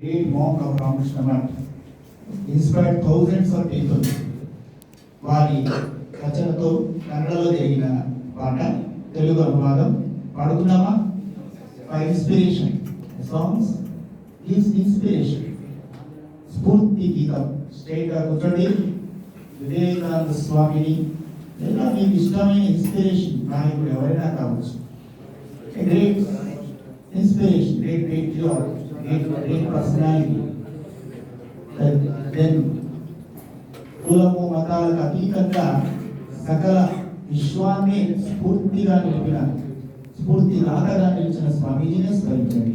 great monk of Ramakrishna inspired thousands of people. వారి రచనతో కన్నడలో జరిగిన పాట తెలుగు అనువాదం. పాడుకుందామా? For inspiration songs gives inspiration స్ఫూర్తి గీతం. స్టేట్గా కూర్చోండి వివేకానంద స్వామిని. లేదా మీకు ఇష్టమైన ఇన్స్పిరేషన్ నాయకుడు ఎవరైనా కావచ్చు. Great inspiration great great your great great personality then కులము మతాలకు అతీతంగా సకల విశ్వాన్ని స్ఫూర్తిగా నిలిపిన స్ఫూర్తి దాతగా నిలిచిన స్వామీజీని స్మరించండి.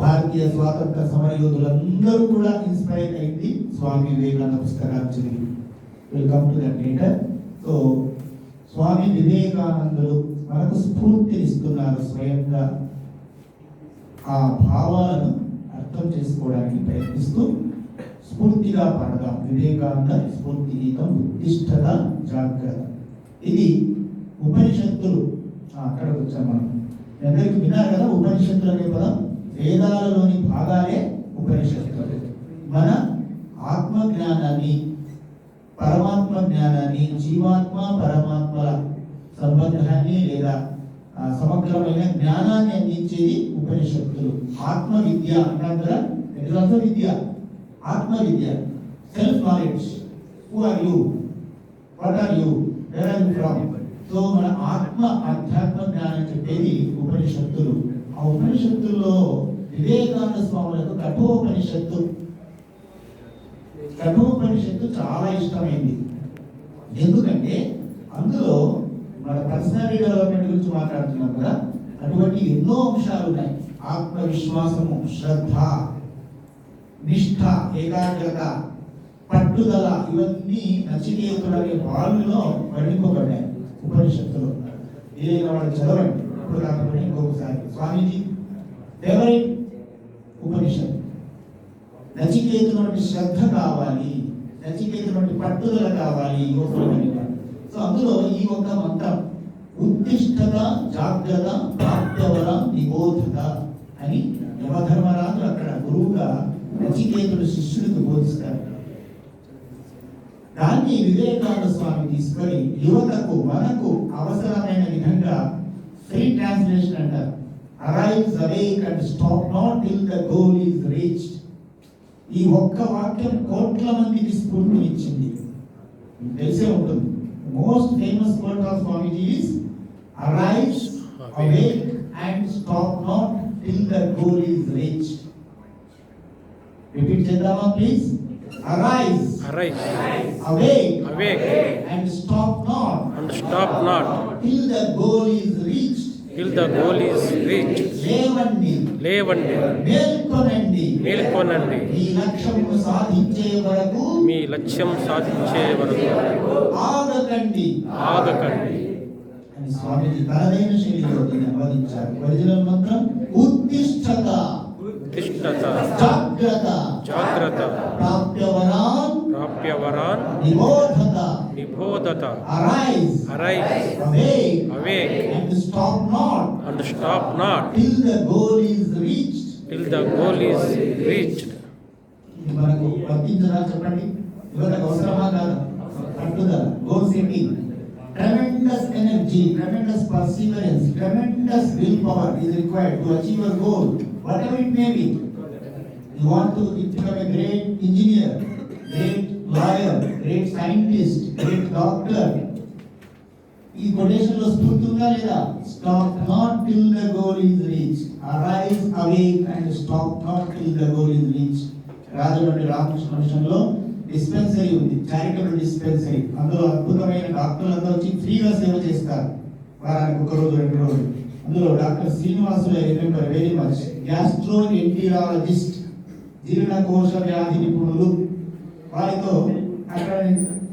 భారతీయ స్వాతంత్ర సమర యోధులందరూ కూడా ఇన్స్పైర్ అయింది స్వామి వివేకానంద పుస్తకాలు చదివి welcome to that later so Swami వివేకానందులు మనకు స్ఫూర్తినిస్తున్నారు స్వయంగా. ఆ భావాలను అర్థం చేసుకోవడానికి ప్రయత్నిస్తూ స్ఫూర్తిగా పాడదాం. వివేకానంద స్ఫూర్తి గీతం ఉత్తిష్టత జాగ్రత్త. ఇది ఉపనిషత్తులు. అక్కడికి వచ్చాం మనం. మీ విన్నారు కదా ఉపనిషత్తులు అనే పదం? వేదాలలోని భాగాలే ఉపనిషత్తులు. మన ఆత్మ జ్ఞానాన్ని పరమాత్మ జ్ఞానాన్ని జీవాత్మ పరమాత్మల సంబంధాన్ని లేదా సమగ్రమైన జ్ఞానాన్ని అందించేది ఉపనిషత్తులు. ఆత్మ విద్య అంటాం ఇట్ ఇస్ ఆల్సో విద్య? ఆత్మ విద్య self knowledge who are you what are you where are you from so మన ఆత్మ ఆధ్యాత్మ జ్ఞానం చెప్పేది ఉపనిషత్తులు. ఆ ఉపనిషత్తుల్లో వివేకానంద స్వాములకు కఠోపనిషత్తు. కఠోపనిషత్తు చాలా ఇష్టమైంది. ఎందుకంటే అందులో మన పర్సనాలిటీ డెవలప్మెంట్ గురించి మాట్లాడుతున్నాం కదా? అటువంటి ఎన్నో అంశాలు ఉన్నాయి. ఆత్మవిశ్వాసము శ్రద్ధ నిష్ఠ ఏకాగ్రత పట్టుదల ఇవన్నీ నచికేతుడు అనే బాలులో వర్ణింపబడ్డాయి ఉపనిషత్తులో ఏదైనా వాళ్ళు చదవండి. ఇప్పుడు కాకపోతే ఇంకొకసారి. స్వామీజీ ఎవరి ఉపనిషత్ నచికేతు శ్రద్ధ కావాలి. నచికేతు పట్టుదల కావాలి. యువకులమైన సో అందులో ఈ ఒక్క మంత్రం ఉత్తిష్టత జాగ్రత్త ప్రాప్తవర నిబోధత అని యమధర్మరాజు అక్కడ గురువుగా నచికేతుడు శిష్యుడికి బోధిస్తారు. దాన్ని వివేకానంద స్వామి తీసుకొని యువతకు మనకు అవసరమైన విధంగా ఫ్రీ ట్రాన్స్లేషన్ అంటారు. Arrives awake and stop not till the goal is reached ఈ ఒక్క వాక్యం కోట్ల మందికి స్ఫూర్తినిచ్చింది. తెలిసే ఉంటుంది. Most famous word of Swamiji is arrives awake and stop not till the goal is reached repeat చేద్దామా please arise Arise, awake. Awake, and stop not and stop not till the goal is reached. till the goal is reached. లేవండి లేవండి మేల్కొనండి మేల్కొనండి మీ లక్ష్యము సాధించే లక్ష్యం సాధించే వరకు ఆగకండి ఆగకండి అని స్వామీజీ తనదైన శైలిలో దీన్ని అనువదించారు ఒరిజినల్ మంత్రం ఉత్తిష్టత తిష్టత జాగ్రత్త జాగ్రత్త ప్రాప్యవరాన్ ప్రాప్యవరాన్ నిబోధత నిబోధత arise arise awake awake and stop not and stop not till the goal is reached. till the goal is reached. ఇది మనకు వర్తించదా చెప్పండి? యువతకు అవసరమా కాదా? పట్టుదల goal setting tremendous energy tremendous perseverance tremendous will power is required to achieve a goal whatever it may be. You want to become a great engineer great lawyer great scientist great doctor. ఈ కొటేషన్లో స్ఫూర్తి ఉందా లేదా stop not till the goal is reach arise awake and stop not till the goal is reach Rajahmundry Ramakrishna మిషన్లో dispensary ఉంది charitable dispensary అందులో అద్భుతమైన డాక్టర్లు అందరూ వచ్చి ఫ్రీగా సేవ చేస్తారు. వారానికి ఒక రోజు రెండు రోజులు. అందులో doctor Srinivasulu remember very much gastroenterologist జీర్ణకోశ వ్యాధి నిపుణులు. వారితో అక్కడ